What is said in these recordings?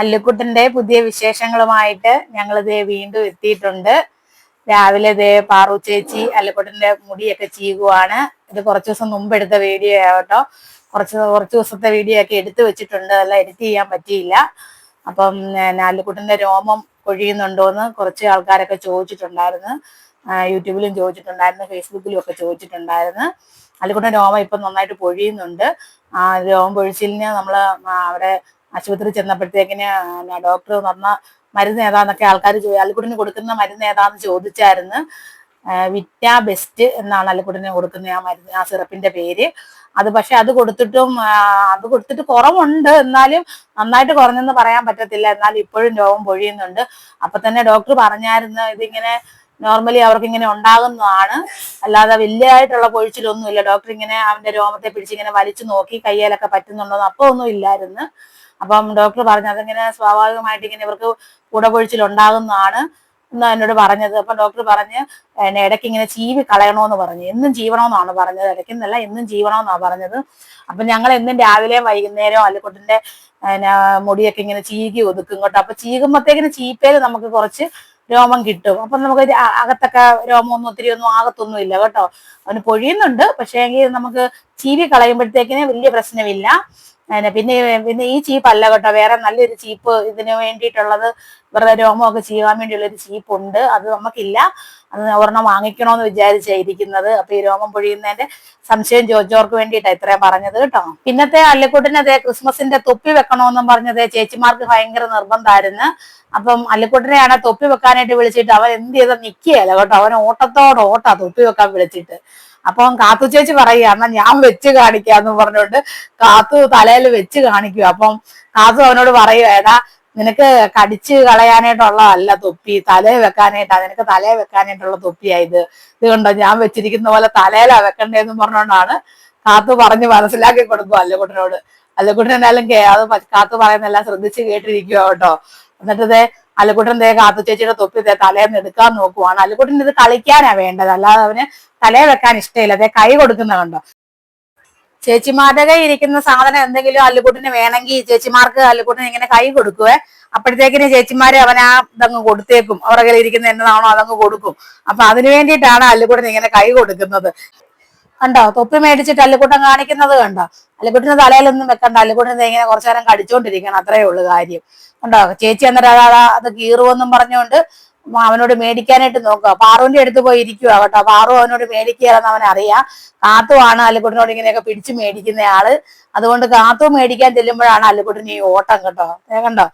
അല്ലുക്കുട്ടന്റെ പുതിയ വിശേഷങ്ങളുമായിട്ട് ഞങ്ങൾ ഇതേ വീണ്ടും എത്തിയിട്ടുണ്ട്. രാവിലെ ഇതേ പാറു ചേച്ചി അല്ലുക്കുട്ടന്റെ മുടിയൊക്കെ ചീകുവാണ്. ഇത് കുറച്ച് ദിവസം മുമ്പ് എടുത്ത വീഡിയോ ആവട്ടോ കുറച്ച് കുറച്ച് ദിവസത്തെ വീഡിയോ ഒക്കെ എടുത്തു വെച്ചിട്ടുണ്ട്. അതെല്ലാം എഡിറ്റ് ചെയ്യാൻ പറ്റിയില്ല. അപ്പം അല്ലുക്കുട്ടന്റെ രോമം കൊഴിയുന്നുണ്ടോന്ന് കുറച്ച് ആൾക്കാരൊക്കെ ചോദിച്ചിട്ടുണ്ടായിരുന്നു. യൂട്യൂബിലും ചോദിച്ചിട്ടുണ്ടായിരുന്നു ഫേസ്ബുക്കിലും ഒക്കെ ചോദിച്ചിട്ടുണ്ടായിരുന്നു. അല്ലുക്കുട്ടൻ രോമം ഇപ്പം നന്നായിട്ട് പൊഴിയുന്നുണ്ട്. ആ രോമം പൊഴിച്ചിലിന് നമ്മൾ അവിടെ ആശുപത്രി ചെന്നപ്പോഴത്തേക്കിന് ഡോക്ടർ തന്ന മരുന്ന് ഏതാന്നൊക്കെ ആൾക്കാർ ചോദിച്ചു അല്ലുക്കുട്ടിന് കൊടുക്കുന്ന മരുന്ന് ഏതാന്ന് ചോദിച്ചായിരുന്നു. വിറ്റ ബെസ്റ്റ് എന്നാണ് അല്ലുക്കുട്ടിന് കൊടുക്കുന്ന ആ മരുന്ന് ആ സിറപ്പിന്റെ പേര്. അത് പക്ഷെ അത് കൊടുത്തിട്ടും അത് കൊടുത്തിട്ട് കുറവുണ്ട്. എന്നാലും നന്നായിട്ട് കുറഞ്ഞെന്ന് പറയാൻ പറ്റത്തില്ല. എന്നാലും ഇപ്പോഴും രോഗം പൊഴിയുന്നുണ്ട്. അപ്പൊ തന്നെ ഡോക്ടർ പറഞ്ഞായിരുന്നു ഇതിങ്ങനെ നോർമലി അവർക്ക് ഇങ്ങനെ ഉണ്ടാകുന്നതാണ്. അല്ലാതെ വലിയതായിട്ടുള്ള പൊഴിച്ചിലൊന്നുമില്ല ഡോക്ടർ ഇങ്ങനെ അവന്റെ രോമത്തെ പിടിച്ച് ഇങ്ങനെ വലിച്ചു നോക്കി കയ്യിലൊക്കെ പറ്റുന്നുണ്ടോ അപ്പൊ ഒന്നും ഇല്ലായിരുന്നു. അപ്പം ഡോക്ടർ പറഞ്ഞു അതിങ്ങനെ സ്വാഭാവികമായിട്ട് ഇങ്ങനെ ഇവർക്ക് കൂടപൊഴിച്ചിൽ ഉണ്ടാകുന്നതാണ് എന്നാ എന്നോട് പറഞ്ഞത്. അപ്പൊ ഡോക്ടർ പറഞ്ഞ് എന്നെ ഇടയ്ക്ക് ഇങ്ങനെ ചീവി കളയണമെന്ന് പറഞ്ഞു. എന്നും ജീവണമെന്നാണ് പറഞ്ഞത്. ഇടയ്ക്കെന്നല്ല എന്നും ജീവണമെന്നാണ് പറഞ്ഞത്. അപ്പൊ ഞങ്ങൾ എന്നും രാവിലെയും വൈകുന്നേരവും അല്ലിക്കുട്ടിന്റെ പിന്നെ മുടിയൊക്കെ ഇങ്ങനെ ചീകി ഒതുക്കും കേട്ടോ. അപ്പൊ ചീകുമ്പോഴത്തേക്കിന് ചീപ്പേൽ നമുക്ക് കുറച്ച് രോമം കിട്ടും. അപ്പൊ നമുക്ക് അകത്തൊക്കെ രോമമൊന്നും ഒത്തിരി ഒന്നും ആകത്തൊന്നും ഇല്ല കേട്ടോ. അവന് പൊഴിയുന്നുണ്ട്. പക്ഷേ നമുക്ക് ചീവി കളയുമ്പോഴത്തേക്കിന് വലിയ പ്രശ്നമില്ല. പിന്നെ പിന്നെ ഈ ചീപ്പ് അല്ല കേട്ടോ. വേറെ നല്ലൊരു ചീപ്പ് ഇതിന് വേണ്ടിയിട്ടുള്ളത് വെറുതെ രോമമൊക്കെ ചെയ്യാൻ വേണ്ടിയുള്ള ഒരു ചീപ്പ് ഉണ്ട് അത് നമുക്കില്ല. അത് ഒരെണ്ണം വാങ്ങിക്കണമെന്ന് വിചാരിച്ചായിരിക്കുന്നത്. അപ്പൊ ഈ രോമം പൊഴിയുന്നതിന്റെ സംശയം ചോദിച്ചവർക്ക് വേണ്ടിയിട്ടാണ് ഇത്രയും പറഞ്ഞത് കേട്ടോ. പിന്നത്തെ അല്ലിക്കുട്ടിനെ ക്രിസ്മസിന്റെ തൊപ്പി വെക്കണമെന്നും പറഞ്ഞത് ചേച്ചിമാർക്ക് ഭയങ്കര നിർബന്ധമായിരുന്നു അപ്പം അല്ലിക്കുട്ടിനെയാണ് തൊപ്പി വെക്കാനായിട്ട് വിളിച്ചിട്ട് അവൻ എന്ത് ചെയ്താൽ നിക്കുകയല്ല കേട്ടോ. അവൻ ഓട്ടത്തോട് ഓട്ടാ തൊപ്പി വെക്കാൻ വിളിച്ചിട്ട്. അപ്പം കാത്തു ചേച്ചി പറയുക എന്നാ ഞാൻ വെച്ച് കാണിക്കാന്ന് പറഞ്ഞുകൊണ്ട് കാത്തു തലയിൽ വെച്ച് കാണിക്കുക. അപ്പം കാത്തു അവനോട് പറയുക എടാ നിനക്ക് കടിച്ച് കളയാനായിട്ടുള്ളതല്ല തൊപ്പി തലയെ വെക്കാനായിട്ടാ നിനക്ക് തലയെ വെക്കാനായിട്ടുള്ള തൊപ്പിയായത് ഇത്. കണ്ടോ ഞാൻ വെച്ചിരിക്കുന്ന പോലെ തലയിലാ വെക്കണ്ടേന്ന് പറഞ്ഞുകൊണ്ടാണ് കാത്തു പറഞ്ഞ് മനസ്സിലാക്കി കൊടുക്കും അല്ലക്കുട്ടനോട്. അല്ലക്കുട്ടൻ എന്തായാലും കാത്തു പറയുന്നെല്ലാം ശ്രദ്ധിച്ച് കേട്ടിരിക്കുക കേട്ടോ. എന്നിട്ട് ദേ അല്ലക്കുട്ടൻ ദേ കാത്തു ചേച്ചിയുടെ തൊപ്പി ദേ തലേന്ന് എടുക്കാൻ നോക്കുവാണ്. അലക്കുട്ടൻ ഇത് കളിക്കാനാ വേണ്ടത്. അല്ലാതെ അവന് തലയിൽ വെക്കാൻ ഇഷ്ടമില്ല ദേ കൈ കൊടുക്കുന്ന കണ്ടോ? ചേച്ചിമാരുടെ കൈ ഇരിക്കുന്ന സാധനം എന്തെങ്കിലും അല്ലുകുട്ടിന് വേണമെങ്കിൽ ചേച്ചിമാർക്ക് അല്ലുകുട്ടിന് ഇങ്ങനെ കൈ കൊടുക്കുവേ. അപ്പോഴത്തേക്കിന് ചേച്ചിമാര് അവൻ ആ ഇതങ്ങ് കൊടുത്തേക്കും. അവരുടെ കയ്യിൽ ഇരിക്കുന്ന എന്നതാണോ അതങ്ങ് കൊടുക്കും. അപ്പൊ അതിനു വേണ്ടിയിട്ടാണ് അല്ലുകുട്ടിന് ഇങ്ങനെ കൈ കൊടുക്കുന്നത്. കണ്ടോ? തൊപ്പി മേടിച്ചിട്ട് അല്ലുകൂട്ടം കാണിക്കുന്നത് കണ്ടോ? അല്ലിക്കുട്ടിന് തലയിലൊന്നും വെക്കണ്ട. അല്ലിക്കുട്ടിന് ഇങ്ങനെ കുറച്ചു നേരം കടിച്ചോണ്ടിരിക്കണം അത്രേ ഉള്ളു കാര്യം. കണ്ടോ? ചേച്ചി അന്നേരം അതാ അതാ കീറുമെന്നും പറഞ്ഞുകൊണ്ട് അവനോട് മേടിക്കാനായിട്ട് നോക്കുക. പാറുവിന്റെ അടുത്ത് പോയി ഇരിക്കുക കേട്ടോ. പാറു അവനോട് മേടിക്കുകയെന്ന് അവൻ അറിയാം കാത്തുവാണ് അല്ലിക്കുട്ടിനോട് ഇങ്ങനെയൊക്കെ പിടിച്ച് മേടിക്കുന്ന ആൾ. അതുകൊണ്ട് കാത്തു മേടിക്കാൻ ചെല്ലുമ്പോഴാണ് അല്ലിക്കുട്ടിന് ഈ ഓട്ടം കേട്ടോ. കണ്ടോ?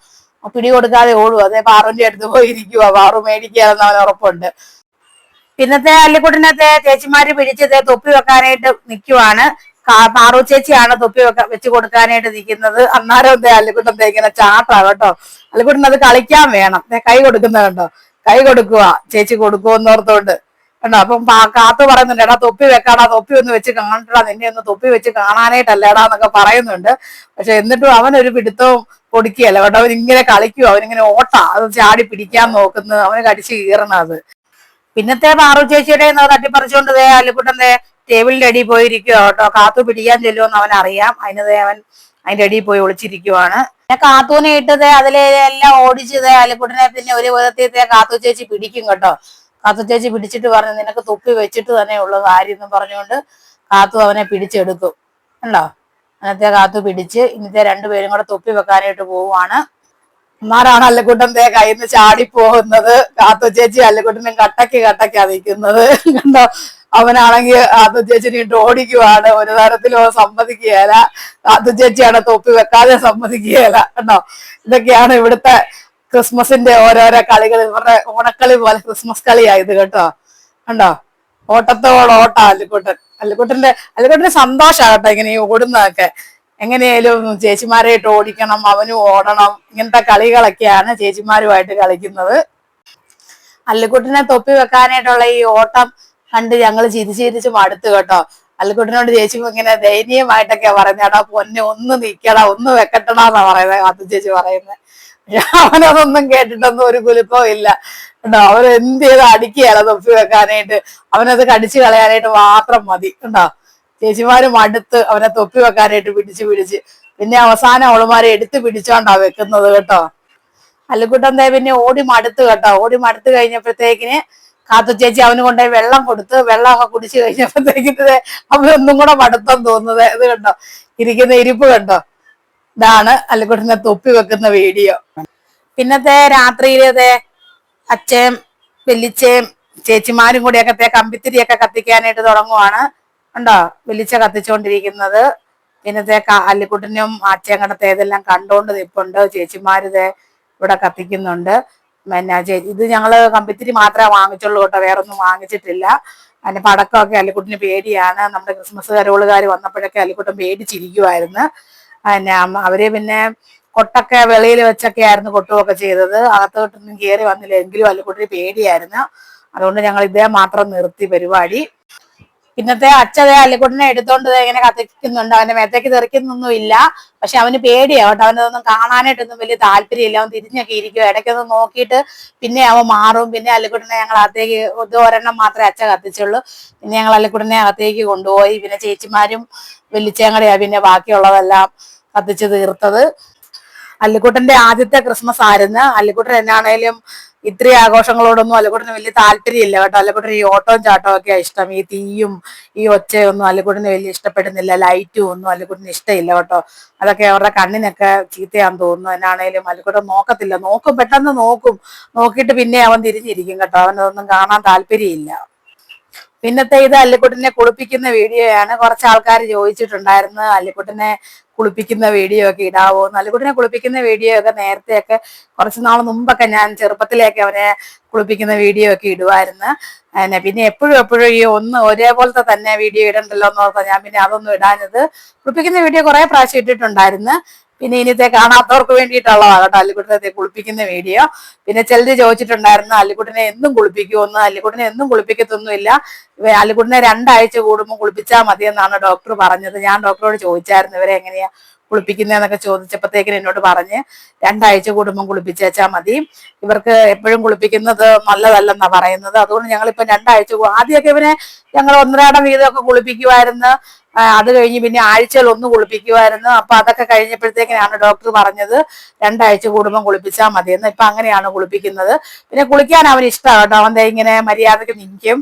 പിടി കൊടുക്കാതെ ഓടുക അതേ പാറുവിന്റെ അടുത്ത് പോയി ഇരിക്കുക പാറു മേടിക്കുകയെന്ന് അവൻ ഉറപ്പുണ്ട്. പിന്നത്തെ അല്ലിക്കുട്ടിനത്തെ ചേച്ചിമാര് പിടിച്ചത് തൊപ്പി വെക്കാനായിട്ട് നിൽക്കുവാണ് പാറു ചേച്ചിയാണ് തൊപ്പി വെക്ക വെച്ച് കൊടുക്കാനായിട്ട് നിൽക്കുന്നത് അന്നേരം എന്തേ ഇങ്ങനെ ചാട്ടാ കേട്ടോ. അല്ലിക്കുട്ടൻ അത് കളിക്കാൻ വേണം. കൈ കൊടുക്കുന്ന കണ്ടോ? കൈ കൊടുക്കുക ചേച്ചി കൊടുക്കുമെന്നോർത്തോണ്ട് കണ്ടോ? അപ്പം കാത്തു പറയുന്നുണ്ട്. എടാ തൊപ്പി വെക്കാടാ തൊപ്പി ഒന്ന് വെച്ച് കാണട്ടാ നിന്നെ ഒന്ന് തൊപ്പി വെച്ച് കാണാനായിട്ടല്ലേടാ എന്നൊക്കെ പറയുന്നുണ്ട്. പക്ഷെ എന്നിട്ടും അവൻ ഒരു പിടുത്തവും കൊടുക്കുകയല്ല കേട്ടോ? അവൻ ഇങ്ങനെ അവനിങ്ങനെ ഓട്ടാ. അത് ചാടി പിടിക്കാൻ നോക്കുന്നത്. അവന് കടിച്ച് കീറണം അത്. പിന്നത്തെ പാറു ചേച്ചിയുടെ തട്ടിപ്പറിച്ചുകൊണ്ട് ദേ അല്ലുക്കുട്ടന്റെ ടേബിളിന്റെ അടിയിൽ പോയിരിക്കുക കേട്ടോ. കാത്തു പിടിക്കാൻ ചെല്ലുമെന്ന് അവൻ അറിയാം. അതിന് ദേ അവൻ അതിന്റെ അടിയിൽ പോയി ഒളിച്ചിരിക്കുവാണ്. പിന്നെ കാത്തൂനെ ഇട്ടത് അതിലെ എല്ലാം ഓടിച്ചത് ദേ അല്ലുക്കുട്ടനെ പിന്നെ ഒരു വിധത്തിൽ കാത്തു ചേച്ചി പിടിക്കും കേട്ടോ. കാത്തു ചേച്ചി പിടിച്ചിട്ട് പറഞ്ഞു നിനക്ക് തുപ്പി വെച്ചിട്ട് തന്നെ ഉള്ളു കാര്യം എന്ന് പറഞ്ഞുകൊണ്ട് കാത്തു അവനെ പിടിച്ചെടുക്കും കണ്ടോ? അന്നത്തെ കാത്തു പിടിച്ച് ഇന്നത്തെ രണ്ടുപേരും കൂടെ തൊപ്പി വെക്കാനായിട്ട് പോവുകയാണ് ഉമ്മാരാണ് അല്ലക്കുട്ടൻ ദേ കയ്യിൽ നിന്ന് ചാടി പോകുന്നത് കാത്തു ചേച്ചി അല്ലക്കുട്ടനും കട്ടക്ക് കട്ടക്കാ നിൽക്കുന്നത് കണ്ടോ? അവനാണെങ്കിൽ കാത്തു ചേച്ചിനെ ഇട്ട് ഓടിക്കുവാണ്. ഒരു തരത്തിലോ സമ്മതിക്കുകയല്ല. കാത്തു ചേച്ചിയാണ് തൊപ്പി വെക്കാതെ സമ്മതിക്കുകയില്ല. കണ്ടോ? ഇതൊക്കെയാണ് ഇവിടുത്തെ ക്രിസ്മസിന്റെ ഓരോരോ കളികൾ. ഇവരുടെ ഓണക്കളി പോലെ ക്രിസ്മസ് കളിയായത് കേട്ടോ. കണ്ടോ? ഓട്ടത്തോട് ഓട്ടാ അല്ലിക്കുട്ടൻ. അല്ലിക്കുട്ടന്റെ അല്ലിക്കുട്ടന്റെ സന്തോഷാ കേട്ടോ ഇങ്ങനെ ഈ ഓടുന്നതൊക്കെ. എങ്ങനെയായാലും ചേച്ചിമാരായിട്ട് ഓടിക്കണം അവനും ഓടണം. ഇങ്ങനത്തെ കളികളൊക്കെയാണ് ചേച്ചിമാരുമായിട്ട് കളിക്കുന്നത്. അല്ലിക്കുട്ടിനെ തൊപ്പി വെക്കാനായിട്ടുള്ള ഈ ഓട്ടം കണ്ട് ഞങ്ങൾ ചിരിച്ച് ചിരിച്ച് മടുത്തു കേട്ടോ. അല്ലിക്കുട്ടിനോട് ചേച്ചി ഇങ്ങനെ ദയനീയമായിട്ടൊക്കെ പറയുന്നത്. പൊന്നെ ഒന്ന് നിക്കടാ ഒന്ന് വെക്കട്ടടാന്നാ പറയുന്നത്. കാത്തു ചേച്ചി പറയുന്നത്. അവനതൊന്നും കേട്ടിട്ടൊന്നും ഒരു കുലുക്കവും ഇല്ല. കേട്ടോ അവൻ എന്ത് ചെയ്ത് അടിക്കുകയാണ് തൊപ്പി വെക്കാനായിട്ട്. അവനത് കടിച്ചു കളയാനായിട്ട് മാത്രം മതി. കേട്ടോ. ചേച്ചിമാര് മടുത്ത് അവനെ തൊപ്പി വെക്കാനായിട്ട് പിടിച്ച് പിടിച്ച്. പിന്നെ അവസാനം അവളുമാരെ എടുത്ത് പിടിച്ചോണ്ടാ വെക്കുന്നത് കേട്ടോ. അല്ലുക്കുട്ടൻ ദേ പിന്നെ ഓടി മടുത്ത് കേട്ടോ. ഓടി മടുത്ത് കഴിഞ്ഞപ്പോഴത്തേക്കിന് കാത്തു ചേച്ചി അവന് കൊണ്ടുപോയി വെള്ളം കൊടുത്ത് വെള്ളമൊക്കെ കുടിച്ചു കഴിഞ്ഞപ്പോഴത്തേക്കിന് ദേ അവനൊന്നും കൂടെ മടുത്തം തോന്നുന്നത്. ഇത് കണ്ടോ? ഇരിക്കുന്ന ഇരിപ്പ് കണ്ടോ? ഇതാണ് അല്ലുക്കുട്ടനെ തൊപ്പി വെക്കുന്ന വീഡിയോ. പിന്നത്തെ രാത്രിയിലത്തെ അച്ഛയും വെല്ലിച്ചയും ചേച്ചിമാരും കൂടിയൊക്കെ കമ്പിത്തിരിയൊക്കെ കത്തിക്കാനായിട്ട് തുടങ്ങുവാണ്. ഉണ്ടോ വെളിച്ച കത്തിച്ചുകൊണ്ടിരിക്കുന്നത് പിന്നത്തെ അല്ലിക്കുട്ടിനും കണ്ടത്തെ ഇതെല്ലാം കണ്ടോണ്ട് നിപ്പുണ്ട് ചേച്ചിമാരിത് ഇവിടെ കത്തിക്കുന്നുണ്ട്. പിന്നെ ഇത് ഞങ്ങൾ കമ്പിത്തിരി മാത്രമേ വാങ്ങിച്ചുള്ളൂ കേട്ടോ. വേറെ ഒന്നും വാങ്ങിച്ചിട്ടില്ല. അതിന് പടക്കമൊക്കെ അല്ലിക്കുട്ടിന് പേടിയാണ്. നമ്മുടെ ക്രിസ്മസ് കരോളുകാർ വന്നപ്പോഴൊക്കെ അല്ലിക്കുട്ടൻ പേടിച്ചിരിക്കുമായിരുന്നു പിന്നെ അവർ പിന്നെ കൊട്ടൊക്കെ വെളിയിൽ വെച്ചൊക്കെ ആയിരുന്നു കൊട്ടുമൊക്കെ ചെയ്തത്. അകത്തോട്ടൊന്നും കയറി വന്നില്ല. എങ്കിലും അല്ലിക്കുട്ടിന് പേടിയായിരുന്നു. അതുകൊണ്ട് ഞങ്ങൾ ഇതേ മാത്രം നിർത്തി പരിപാടി. പിന്നത്തെ അച്ഛതെ അല്ലിക്കുട്ടിനെ എടുത്തോണ്ട് ഇങ്ങനെ കത്തിക്കുന്നുണ്ട്. അവന്റെ മേത്തേക്ക് തെറിക്കുന്നൊന്നും ഇല്ല. പക്ഷെ അവന് പേടിയാ കേട്ടോ. അവനതൊന്നും കാണാനായിട്ടൊന്നും വലിയ താല്പര്യമില്ല. അവൻ തിരിഞ്ഞൊക്കെ ഇരിക്കും ഇടയ്ക്കൊന്ന് നോക്കിയിട്ട് പിന്നെ അവൻ മാറും. പിന്നെ അല്ലിക്കുട്ടിനെ ഞങ്ങൾ അകത്തേക്ക് ഒരെണ്ണം മാത്രമേ അച്ഛ കത്തിച്ചുള്ളൂ. പിന്നെ ഞങ്ങൾ അല്ലിക്കുട്ടിനെ അകത്തേക്ക് കൊണ്ടുപോയി. പിന്നെ ചേച്ചിമാരും വെല്ലിച്ചേങ്ങടെയാ പിന്നെ ബാക്കിയുള്ളതെല്ലാം കത്തിച്ച് തീർത്തത്. അല്ലിക്കുട്ടന്റെ ആദ്യത്തെ ക്രിസ്മസ് ആയിരുന്നു. അല്ലിക്കുട്ടൻ എന്നാണേലും ഇത്രയും ആഘോഷങ്ങളോടൊന്നും അല്ലിക്കുട്ടന് വലിയ താല്പര്യമില്ല കേട്ടോ. അല്ലിക്കുട്ടന് ഈ ഓട്ടവും ചാട്ടവും ഒക്കെ ഇഷ്ടം. ഈ തീയും ഈ ഒച്ചയൊന്നും അല്ലിക്കുട്ടന് വലിയ ഇഷ്ടപ്പെടുന്നില്ല. ലൈറ്റും ഒന്നും അല്ലിക്കുട്ടന് ഇഷ്ടമില്ല കേട്ടോ. അതൊക്കെ അവരുടെ കണ്ണിനൊക്കെ ചീത്തയാന്ന് തോന്നുന്നു. എന്നാണേലും അല്ലിക്കുട്ടൻ നോക്കത്തില്ല. നോക്കും പെട്ടെന്ന് നോക്കും. നോക്കിയിട്ട് പിന്നെ അവൻ തിരിഞ്ഞിരിക്കും കേട്ടോ. അവനതൊന്നും കാണാൻ താല്പര്യമില്ല. പിന്നത്തെ ഇത് അല്ലിക്കുട്ടിനെ കുളിപ്പിക്കുന്ന വീഡിയോയാണ് കുറച്ച് ആൾക്കാർ ചോദിച്ചിട്ടുണ്ടായിരുന്നു അല്ലിക്കുട്ടിനെ കുളിപ്പിക്കുന്ന വീഡിയോ ഒക്കെ ഇടാവോ? നല്ലുകുട്ടിനെ കുളിപ്പിക്കുന്ന വീഡിയോ ഒക്കെ നേരത്തെയൊക്കെ കുറച്ച് നാൾ മുമ്പൊക്കെ ഞാൻ ചെറുപ്പത്തിലേക്ക് അവനെ കുളിപ്പിക്കുന്ന വീഡിയോ ഒക്കെ ഇടുമായിരുന്നു പിന്നെ പിന്നെ എപ്പോഴും എപ്പോഴും ഈ ഒന്ന് ഒരേപോലത്തെ തന്നെ വീഡിയോ ഇടണ്ടല്ലോ എന്ന് ഓർത്താ ഞാൻ പിന്നെ അതൊന്നും ഇടാഞ്ഞത്. കുളിപ്പിക്കുന്ന വീഡിയോ കുറെ പ്രാവശ്യം ഇട്ടിട്ടുണ്ടായിരുന്നു. പിന്നെ ഇനിത്തെ കാണാത്തവർക്ക് വേണ്ടിയിട്ടുള്ളതാണ് കേട്ടോ അല്ലിക്കുട്ടനെ കുളിപ്പിക്കുന്ന വീഡിയോ. പിന്നെ ചിലർ ചോദിച്ചിട്ടുണ്ടായിരുന്നു അല്ലിക്കുട്ടനെ എന്നും കുളിപ്പിക്കുമെന്ന് അല്ലിക്കുട്ടനെ എന്നും കുളിപ്പിക്കത്തൊന്നുമില്ല. അല്ലിക്കുട്ടനെ രണ്ടാഴ്ച കൂടുമ്പോൾ കുളിപ്പിച്ചാൽ മതി എന്നാണ് ഡോക്ടർ പറഞ്ഞത്. ഞാൻ ഡോക്ടറോട് ചോദിച്ചായിരുന്നു ഇവരെ എങ്ങനെയാ കുളിപ്പിക്കുന്നതെന്നൊക്കെ ചോദിച്ചപ്പോഴത്തേക്കിന് എന്നോട് പറഞ്ഞ് രണ്ടാഴ്ച കൂടുമ്പോൾ കുളിപ്പിച്ചേച്ചാൽ മതി. ഇവർക്ക് എപ്പോഴും കുളിപ്പിക്കുന്നത് നല്ലതല്ലെന്നാ പറയുന്നത്. അതുകൊണ്ട് ഞങ്ങളിപ്പോൾ രണ്ടാഴ്ച ആദ്യമൊക്കെ ഇവനെ ഞങ്ങൾ ഒന്നരാടം വീതമൊക്കെ കുളിപ്പിക്കുമായിരുന്നു അത് കഴിഞ്ഞ് പിന്നെ ആഴ്ചയിൽ ഒന്ന് കുളിപ്പിക്കുമായിരുന്നു അപ്പൊ അതൊക്കെ കഴിഞ്ഞപ്പോഴത്തേക്കിനാണ് ഡോക്ടർ പറഞ്ഞത് രണ്ടാഴ്ച കൂടുമ്പോൾ കുളിപ്പിച്ചാൽ മതിയെന്ന് ഇപ്പൊ അങ്ങനെയാണ് കുളിപ്പിക്കുന്നത്. പിന്നെ കുളിക്കാൻ അവന് ഇഷ്ടമാണ് കേട്ടോ. അവൻ ഇങ്ങനെ മര്യാദയ്ക്ക് നിൽക്കും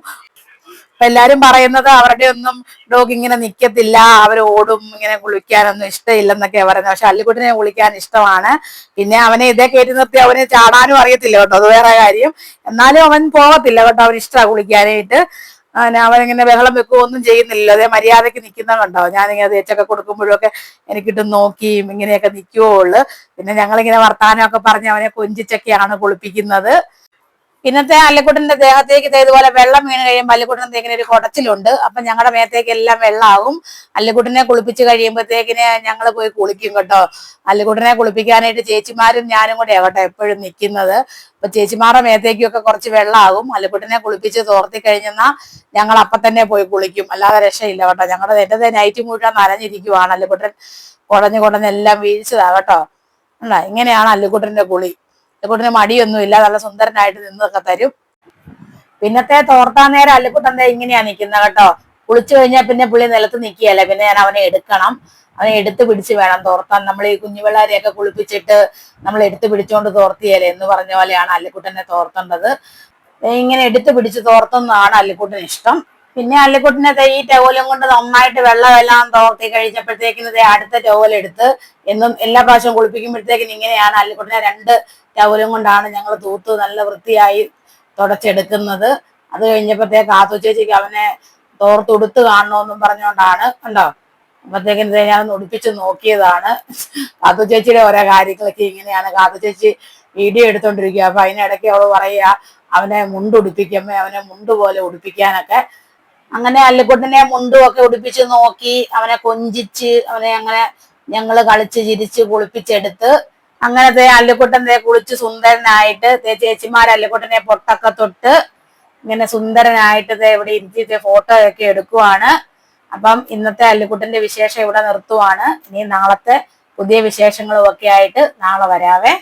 അപ്പൊ എല്ലാരും പറയുന്നത് അവരുടെ ഒന്നും ഡോഗ് ഇങ്ങനെ നിക്കത്തില്ല അവർ ഓടും ഇങ്ങനെ കുളിക്കാനൊന്നും ഇഷ്ടമില്ലെന്നൊക്കെ പറയുന്നത്. പക്ഷെ അല്ലിക്കുട്ടിനെ കുളിക്കാൻ ഇഷ്ടമാണ്. പിന്നെ അവനെ ഇതേ കയറ്റി നിർത്തി അവന് ചാടാനും അറിയത്തില്ല കേട്ടോ. അത് വേറെ കാര്യം. എന്നാലും അവൻ പോകത്തില്ല കേട്ടോ. അവൻ ഇഷ്ടമാണ് കുളിക്കാനായിട്ട്. അവനിങ്ങനെ ബഹളം വെക്കുകയോ ഒന്നും ചെയ്യുന്നില്ല അതേ മര്യാദയ്ക്ക് നിൽക്കുന്ന കണ്ടോ? ഞാനിങ്ങനെ തേച്ചൊക്കെ കൊടുക്കുമ്പോഴൊക്കെ എനിക്കിട്ട് നോക്കിയും ഇങ്ങനെയൊക്കെ നിൽക്കുകയുള്ളു. പിന്നെ ഞങ്ങളിങ്ങനെ വർത്തമാനമൊക്കെ പറഞ്ഞ് അവനെ കൊഞ്ചിച്ചൊക്കെയാണ് കുളിപ്പിക്കുന്നത്. പിന്നത്തെ അല്ലിക്കുട്ടന്റെ ദേഹത്തേക്ക് ഇതേപോലെ വെള്ളം വീണ് കഴിയുമ്പോൾ അല്ലക്കുട്ടൻ തേങ്ങനെ ഒരു കുടച്ചിലുണ്ട്. അപ്പൊ ഞങ്ങളുടെ മേത്തേക്ക് എല്ലാം വെള്ളമാകും അല്ലക്കുട്ടനെ കുളിപ്പിച്ച് കഴിയുമ്പോഴത്തേക്കിന് ഞങ്ങൾ പോയി കുളിക്കും കേട്ടോ. അല്ലക്കുട്ടനെ കുളിപ്പിക്കാനായിട്ട് ചേച്ചിമാരും ഞാനും കൂടെ ആകട്ടെ എപ്പോഴും നിൽക്കുന്നത് അപ്പൊ ചേച്ചിമാരുടെ മേത്തേക്കൊക്കെ കുറച്ച് വെള്ളമാകും അല്ലക്കുട്ടനെ കുളിപ്പിച്ച് തോർത്തി കഴിഞ്ഞെന്നാൽ ഞങ്ങൾ അപ്പൊ തന്നെ പോയി കുളിക്കും. അല്ലാതെ രക്ഷയില്ല കേട്ടോ. ഞങ്ങളുടെ എന്റെ നൈറ്റ് മുഴുവൻ നനഞ്ഞിരിക്കുവാണ് അല്ലിക്കുട്ടൻ. കുടഞ്ഞു കുടഞ്ഞ് എല്ലാം വീഴ്ചതാ കേട്ടോ. അല്ല ഇങ്ങനെയാണ് അല്ലിക്കുട്ടന്റെ കുളി. അല്ലിക്കുട്ടന് മടിയൊന്നുമില്ല നല്ല സുന്ദരനായിട്ട് നിന്നൊക്കെ തരും. പിന്നത്തെ തോർത്താൻ നേരം അല്ലിക്കുട്ടന്റെ ഇങ്ങനെയാ നിൽക്കുന്നത് കേട്ടോ. കുളിച്ചു കഴിഞ്ഞാൽ പിന്നെ പുള്ളി നിലത്ത് നിൽക്കുകയല്ല പിന്നെ ഞാൻ അവനെ എടുക്കണം. അവനെ എടുത്തു പിടിച്ച് വേണം തോർത്താൻ. നമ്മൾ ഈ കുഞ്ഞുപിള്ളേരെയൊക്കെ കുളിപ്പിച്ചിട്ട് നമ്മൾ എടുത്ത് പിടിച്ചോണ്ട് തോർത്തിയല്ലേ എന്ന് പറഞ്ഞ പോലെയാണ് അല്ലിക്കുട്ടനെ തോർത്തേണ്ടത്. ഇങ്ങനെ എടുത്തു പിടിച്ച് തോർത്തുന്നതാണ് അല്ലിക്കുട്ടന് ഇഷ്ടം പിന്നെ അള്ളിക്കുട്ടിനത്തെ ഈ ടവലും കൊണ്ട് നന്നായിട്ട് വെള്ളമെല്ലാം തോർത്തി കഴിച്ചപ്പോഴത്തേക്കിന് ദേ അടുത്ത ടവൽ എടുത്ത് എന്നും എല്ലാ പ്രാവശ്യവും കുളിപ്പിക്കുമ്പോഴത്തേക്കിന് ഇങ്ങനെയാണ് അല്ലിക്കുട്ടിനെ രണ്ട് ടവലും കൊണ്ടാണ് ഞങ്ങൾ തൂത്ത് നല്ല വൃത്തിയായി തുടച്ചെടുക്കുന്നത്. അത് കഴിഞ്ഞപ്പോഴത്തേക്ക് ആത്തു ചേച്ചിക്ക് അവനെ തോർത്തുടുത്ത് കാണണമെന്നും പറഞ്ഞുകൊണ്ടാണ് കണ്ടോ? അപ്പത്തേക്കും ദേ ഞാൻ ഉടുപ്പിച്ച് നോക്കിയതാണ്. കാത്തു ചേച്ചിയുടെ ഓരോ കാര്യങ്ങളൊക്കെ ഇങ്ങനെയാണ്. കാത്തു ചേച്ചി വീഡിയോ എടുത്തോണ്ടിരിക്കുക അപ്പൊ അതിനിടയ്ക്ക് അവൾ പറയുക അവനെ മുണ്ട് ഉടുപ്പിക്കുമ്പോ അവനെ മുണ്ട് പോലെ ഉടുപ്പിക്കാനൊക്കെ. അങ്ങനെ അല്ലിക്കുട്ടിനെ മുണ്ടും ഒക്കെ ഉടുപ്പിച്ച് നോക്കി അവനെ കൊഞ്ചിച്ച് അവനെ അങ്ങനെ ഞങ്ങൾ കളിച്ച് ചിരിച്ച് കുളിപ്പിച്ചെടുത്ത് അങ്ങനത്തെ അല്ലിക്കുട്ടൻ ദേ കുളിച്ച് സുന്ദരനായിട്ട് തേ ചേച്ചിമാർ അല്ലിക്കുട്ടനെ പൊട്ടൊക്കെ തൊട്ട് ഇങ്ങനെ സുന്ദരനായിട്ട് തേ ഇവിടെ ഇരുത്തി ഫോട്ടോ ഒക്കെ എടുക്കുവാണ്. അപ്പം ഇന്നത്തെ അല്ലിക്കുട്ടന്റെ വിശേഷം ഇവിടെ നിർത്തുവാണ്. ഇനി നാളത്തെ പുതിയ വിശേഷങ്ങളും ഒക്കെ ആയിട്ട് നാളെ വരാവേ.